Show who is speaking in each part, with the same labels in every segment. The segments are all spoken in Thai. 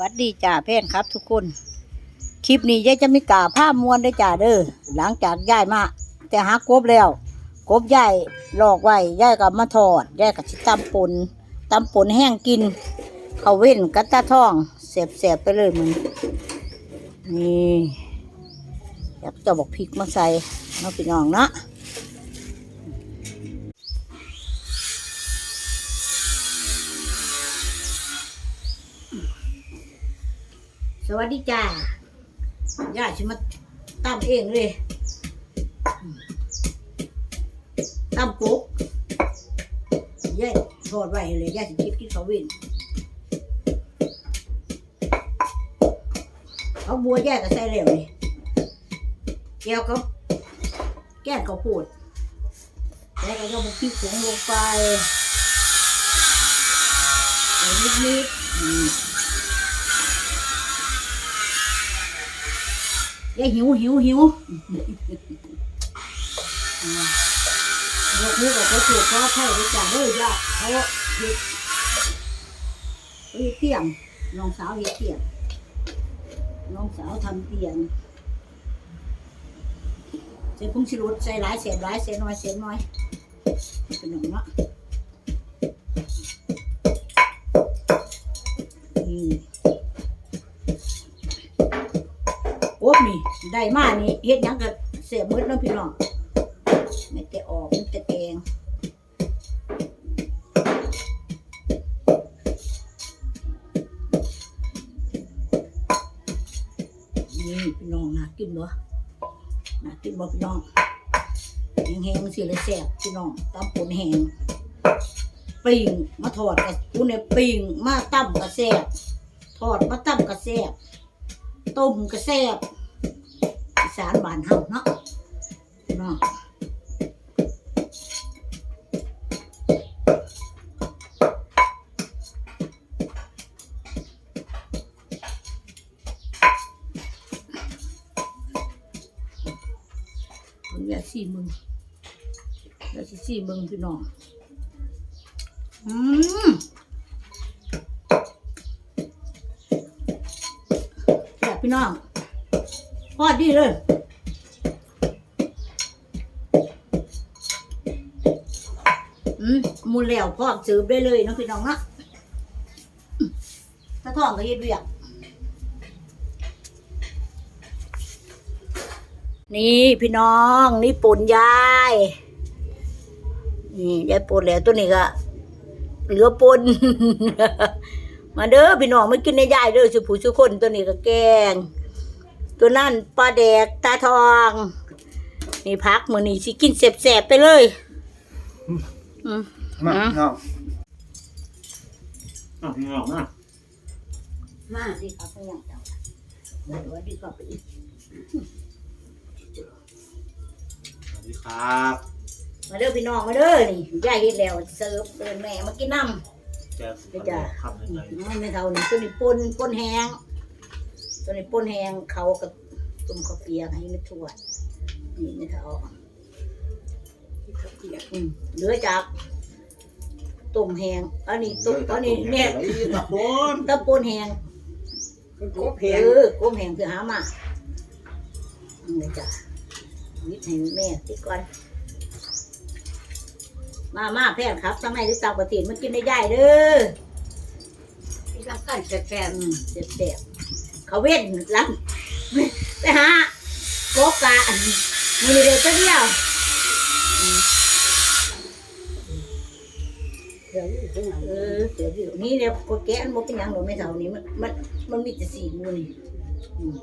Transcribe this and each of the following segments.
Speaker 1: วัสดีจ่าเพนครับ ทุกคน คลิปนี้ยายจะมีกาผ้ามวนได้จ่าเด้อหลังจากย้ายมา แต่หากบแล้วกบใหญ่หลอกไว้ยายกับมาทอดยายกับชิตำปนตำปนแห้งกิน เขาวเว้นกัตตาท่องเสียบเสียบๆไปเลยมึงนี่อยากจะบอกพริกมาใส่เนาพี่น้องเนาะ สวัสดีจ้าย่าชิมาตั้มเองเลยตั้มกุ๊กย่าทอดไว้เลยย่าสิคิดกินเขาวเวินเขาบัวแย่าก็ใส่เร็วเลยแก้วก็แก้วก็พูดแล้วก็ยกพริกผงลงไปนิดๆ ยายหิวหิวหิวอ่ายกนิ้วกับเขาถูกเขาไข่ไปจ่าเลยจ้ะเขาเฮ็ดเฮ็ดเตียงน้องสาวเฮ็ดเตียงน้องสาวทำเตียงใส่ผงชูรสใส่หลายเสียบหลายเสียน้อยเสียน้อยเป็นหนึ่งเนาะ โอ้นี่ได้มานี่เฮ็ดหยังก็เสียมืดเนาะพี่น้องไม่แต่ออกม่แต่แกงนี่พี่น้องน่ากินบ่น่ากินบ่พี่น้องแห้งๆสิเลยแซ่บพี่น้องตำป่นแห้งปิ้งมาทอดกับกูเนี่ยปิ้งมาตั้มกับแซ่บทอดมาตั้มกับแซ่บต้มกับแซ่บ สานบ้านเฮาเนาะเนาะผมอยากสี่มึงอยากสิสี่มึงพี่น้องอืมแบบพี่น้อง พอดีเลยอืมมูลแล้วพร้อมซื้อได้เลยเนาะพี่น้องนะถ้าท้องก็เฮ็ดเวียกนี่พี่น้องนี่ปุ่นยายนี่ยายปุ่นแล้วตัวนี้ก็เหลือปนมาเด้อพี่น้องมากินในยายเด้อสุผู้สุคนตัวนี้ก็แกง ตัวนั่นปลาแดกตาทองนี่พักมือนี่สิกินแสบๆไปเลยอืม
Speaker 2: มา
Speaker 1: อะ
Speaker 2: เนาะอะพี่น้องมา
Speaker 1: มาสิครับพี่ยังเจ้ามาดูว่าดีกว่าไปอีก
Speaker 2: สวัสดีครับ
Speaker 1: มาเด้อพี่น้องมาเด้อนี่ยายเฮ็ดแล้วเสิร์ฟเดินแม่มากินน้ำ
Speaker 2: แจ๊บ
Speaker 1: ไปจ้ะ
Speaker 2: คำในใจ
Speaker 1: น้อยไม่เท่านี่ตัวนี้ปนปนแห้ง ตัวนี้ปนแห้งเขากับตุ่มข้าวเปียกให้ไม่ทั่วนี่ไม่เท่าข้าวเปียกอืมเหลือจากต้มแห้งอันนี้ต้มอันนี้เนี่ย
Speaker 2: ตะโกน
Speaker 1: ตะปนแห้ง
Speaker 3: กบ
Speaker 1: เอ
Speaker 3: เพียง
Speaker 1: อกลมแห้งคือหามาอันนี้จ้ะวิทย์ให้แม่ติดก่อนมามาแพทย์ครับทั้งในที่ต่างประเทศมากินได้ย่ายเด้อ
Speaker 3: ที่รักกันแฟ
Speaker 1: อืมเจ็บ เขาเว้นลังไปหาโกกะมือเดียวจ้าเดียว
Speaker 3: เดี๋ยวนี้ถึงไหน
Speaker 1: เออเดี๋ยวนี้เนี่ยโกแกะมันบ่เป็นยังหรอกไม่เท่านี้มันมันมันมีแต่สี่มูนี่อืม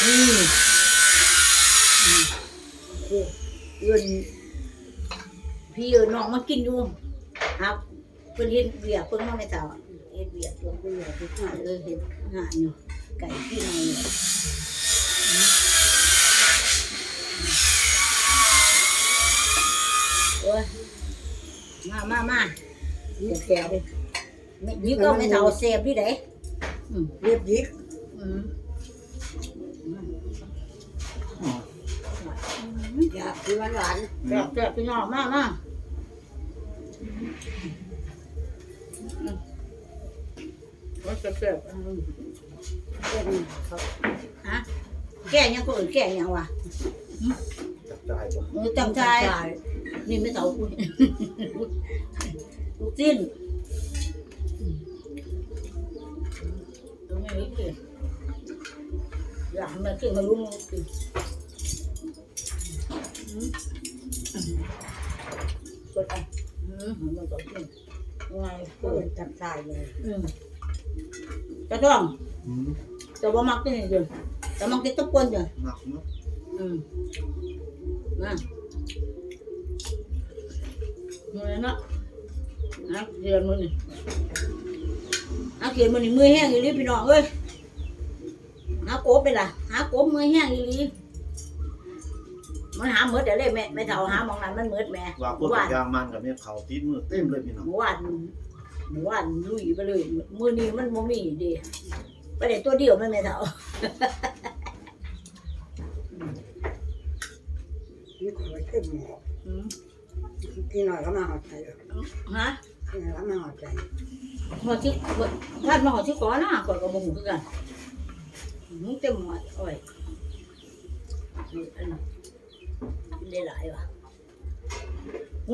Speaker 1: เอืมเอื่นพี่เอื่นน้องมากินอยู่ครับเพิ่นเฮ็ดเวียกเพิ่นมาไม่เท่า เฮ็ดเวียกอยู่
Speaker 3: กูอยากจะ
Speaker 1: อ่าเออเห็นงานอยู่ไก่ที่ไหนเนี่ยโอ้ยมามามาเสียบแกดิไม่ยิบก็ไม่เท่าเสียบที่ไหนอืม
Speaker 3: เรียบยิก
Speaker 1: อืม
Speaker 3: อยากกินหวาน
Speaker 1: แซ่บแซ่บพี่น้องมามา
Speaker 4: มันจะแซ่บ
Speaker 3: อืมเป็นเขา
Speaker 1: ฮะแก่ยังก็อื่นแก่ยังวะ
Speaker 2: จับจ่ายบ่
Speaker 1: เออจำใจนี่ไม่เต่าคุณลูกจิ้นตรงนี้กินอยากมากินมาลุ้มกินกดอะอืมมันก็กินไง
Speaker 3: เปิ
Speaker 1: เปิด
Speaker 3: ดจับสายเลย
Speaker 1: อืม จะต้อง
Speaker 2: อืม
Speaker 1: จะบ่มักกินอยู่จะมักกินตะปนอยู่
Speaker 2: หนักเนาะ
Speaker 1: อืมนะมือเนาะนะเขียนมือนี่นะเขียนมือนี่มือแห้งอีหลีพี่น้องเอ้ยหาโกบไปล่ะหาโกบมือแห้งอีหลีมันหาเหมือดเดี๋ยวเลยแม่แม่เฒ่าหาหมองนั้นมันเหมือดแม่
Speaker 2: ว่าพวกยางมันกับเนี่ยเขาติดมือเต็มเลยพี่น้อง
Speaker 1: เมื่อวาน เมื่อวานลุยไปเลยมือนี้มันบ่มีเดีไปได้ตัวเดียวมันแม่เฒ่า
Speaker 3: นี่ขอขึ้นหมอ
Speaker 1: อืม
Speaker 3: ที่หน่อยก็มาหอดใจ
Speaker 1: ฮะ
Speaker 3: ที่หน่อยก็มาหอดใจ
Speaker 1: หอชิท่านมาหอชิก่อนนะก่อนกับบ่หูคือกันมึงเต็มหมดโอ้ยนี่อันนี้กินได้หลายว่ะหุ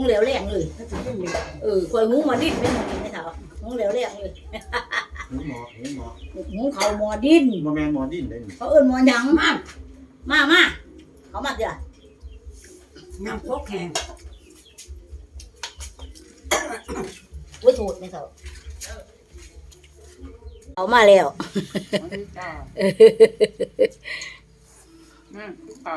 Speaker 1: งเหลวแรงเลย
Speaker 3: ถ้าจะเป็นเด็ก
Speaker 1: เออคอยหุงมาดิ้นไม่หมดไม่เท่าหุงเหลวแรงเลย
Speaker 2: หูหมอหูหมอ
Speaker 1: หุงเขาหมอดิ้น
Speaker 2: บ่แม่นหมอดิ้นเลยนี่
Speaker 1: เขาเอิ้นหมอหยังมามามาเขามาเถอะ
Speaker 3: น้ำพกแข็ง
Speaker 1: วุ้ถูดไม่เท่าเอามาแล้ว
Speaker 4: มันจ้าอืมเปล่า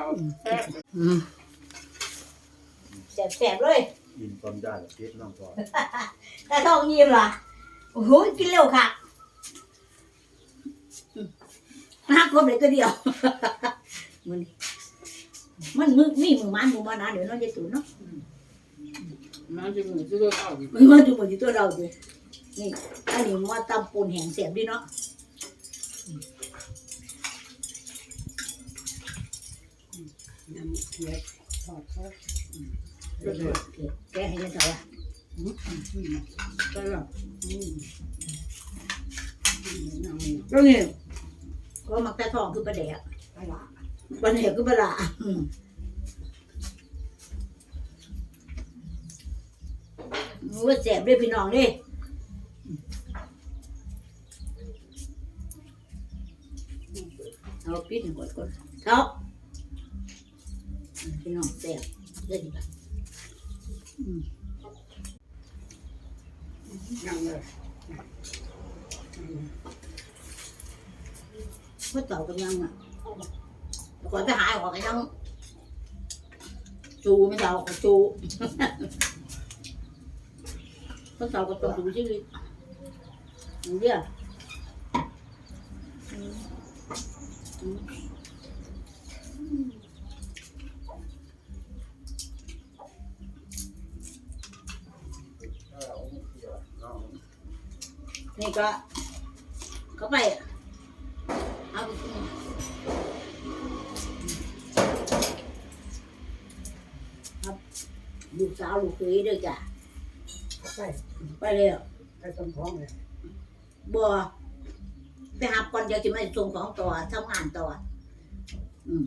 Speaker 4: แซ่บ
Speaker 1: อืมแสบๆเลย
Speaker 2: กินตอนได้เก็บน้ำพอ
Speaker 1: ถ้าท้องยิ้มล่ะโอ้โหกินเร็วค่ะนักครบเลยตัวเดียวมันมันมือมีมือมันมือมันนะเดี๋ยวน้องจะตุ๋นเนาะ
Speaker 4: มันจะมือซื้อข้าวอีก
Speaker 1: มันมาดูเหมือนที่ตัวเราเลยนี่อันนี้มาตำปูนแห้งเสียบดีเนาะ
Speaker 3: น้ำเกลือทอดเขา
Speaker 1: แกให้ยังไงวะ
Speaker 4: ใช่หรอ
Speaker 3: อืมน้ำ
Speaker 1: ก็นี่ก็มักแต่ทองคือประเดี๋ยว
Speaker 3: ป
Speaker 1: ระเดี๋ยวคือประหลาอืมว่าแสบด้วยพี่น้องเดิเอาปิดหนึ่งก่อนก่อนเขาพี่น้องแสบเดี๋ยดีกว่าอืม
Speaker 3: น้ำเลย
Speaker 1: เมื่อเต่ากันยังอะ ก่อนไปหาออกกันยังจูไม่เต่าก็จูเมื่อเต่าก็ต้องดูชีวิตอย่างเดียวอืมอืม นี่ก็เขาไปอะเอาไปกินครับลูกสาวลูกเขยเด้อจ้ะ
Speaker 3: ใส่
Speaker 1: ไปเลย
Speaker 3: ใส่ต้นท้องเลย
Speaker 1: บัวไปหาก่อนเดี๋ยวจะมาส่งของต่อทำงานต่อ อืม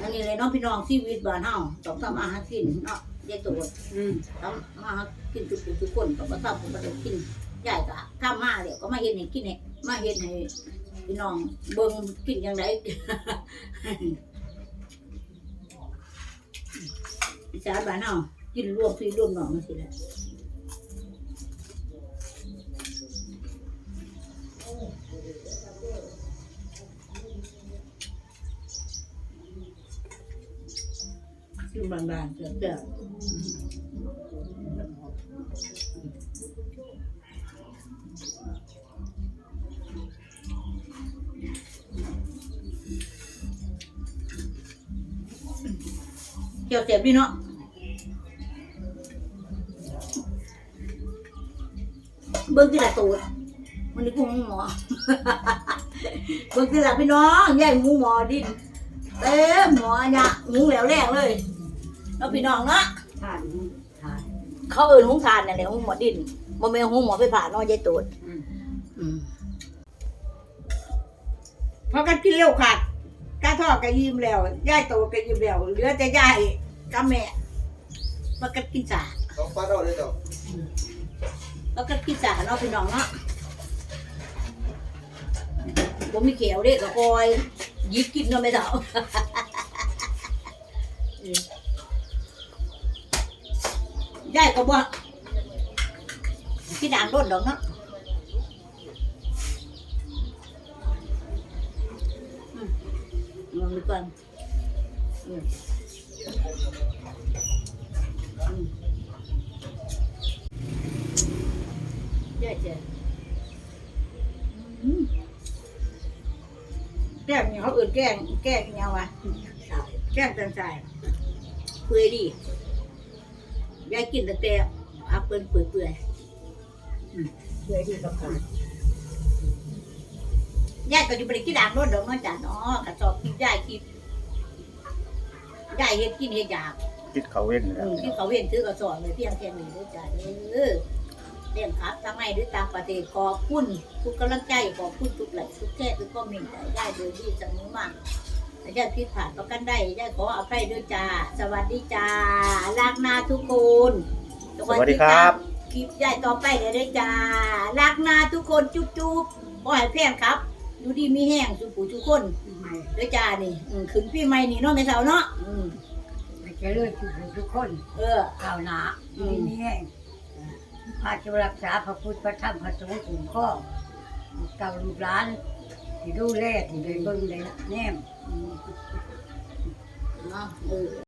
Speaker 1: อันนี้เลยเน้องพี่น้องชีวิตบ้านเฮาต้องทำอาหารกินเนาะ ยายตัว
Speaker 4: อืม
Speaker 1: ทำมาหากินทุกทุกคนก็มาทำก็มาได้กินยายก็ทำมาเดี๋ยวก็มาเห็นให้กินให้มาเห็นให้พี่น้องเบิ่งกินยังไงอีสานบ้านเฮากินรวมพี่รวมน้องมันสิแหละ กินบางๆเด้อเกี่ยวเจ็บดีเนาะเบิ้งที่ละตูดมันนี่กูหมูหมอเบิ้งที่ละพี่น้องแย่งหมูหมอดิเต้หมอเนี่ยหมูแหลวแรกเลย แล้วพี่น้องเนาะ
Speaker 3: ทานทาน
Speaker 1: อเขาเอิ้นหุงทานนั่นแหละหุงหมอดินบ่แม่นหุงหมอไปผ่าน้อยยายตูด
Speaker 4: อืม
Speaker 1: อืม
Speaker 3: พอกันกินเร็วขาดกาทอดก็ยิ้มแล้วย่ายโตก็ยิ้มแล้วเหลือแต่ย่ายกับแม่พากันกินสา
Speaker 2: ต้องปัดเอาเลยเจ้า
Speaker 1: พากันกินสาเนาะพี่น้องเนาะบ่มีเขียวเด้ก็คอยหยิบกินเนาะแม่เฒ่า ยายก็บ่พี่ด่างโดนดอกเนาะอืมลองดูก่อนอืมอืมยายเจ้อืมแกล้งเนี่ยเขาเอื่นแกล้งแกล้งอิหยังวะแกล้งตันใจเปื่อยดี ยายกินแต่แต่อาเปิลเปื่อยเปื่อยๆอืมเปื่อยดีกับขาดยายก็อยู่บริกินด่างรถดอกเนาะจ้ะเนาะกระสอบกินยายกินยายเฮ็ดกินเฮ็ดอยาก
Speaker 2: คิดเขาเว้น
Speaker 1: อืมที่เขาเว้นซื้อกระสอบเลยเพียงแค่นี้ด้วยจ้ะเออเลี้ยงครับทั้งในหรือต่างประเทศขอบคุณทุกกำลังใจขอบคุณทุกไลค์ทุกแชร์ทุกคอมเมนต์ใจยายโดยดีเสมอมาถ้า ยายผิดพลาดประกันได้ยายขออภัยด้วยจ้า สวัสดีจ้ารักนาทุกคน
Speaker 2: สวัสดีครับ
Speaker 1: คลิปใหญ่ต่อไปเลยด้วยจ้ารักนาทุกคนจุ๊บจุ๊บขอให้แพงครับ ดูดีมีแห้งสุผู้ทุกคน
Speaker 3: ใหม่
Speaker 1: ด้วยจ้านี่อืมขึ้นพี่ใหม่นี่เนาะไม่เท่าเนาะอืม
Speaker 3: ให้เจริญทุกผู้ทุกคน
Speaker 1: เออ
Speaker 3: ข่าวหนาอยู่ในนี้แห้งพาจะรักษาพระพุทธพระธรรมพระสงฆ์คุ้มครองเก่าลูกหลาน ที่ดูแลที่ได้เบิ่งได้แนม
Speaker 1: เนาะเออ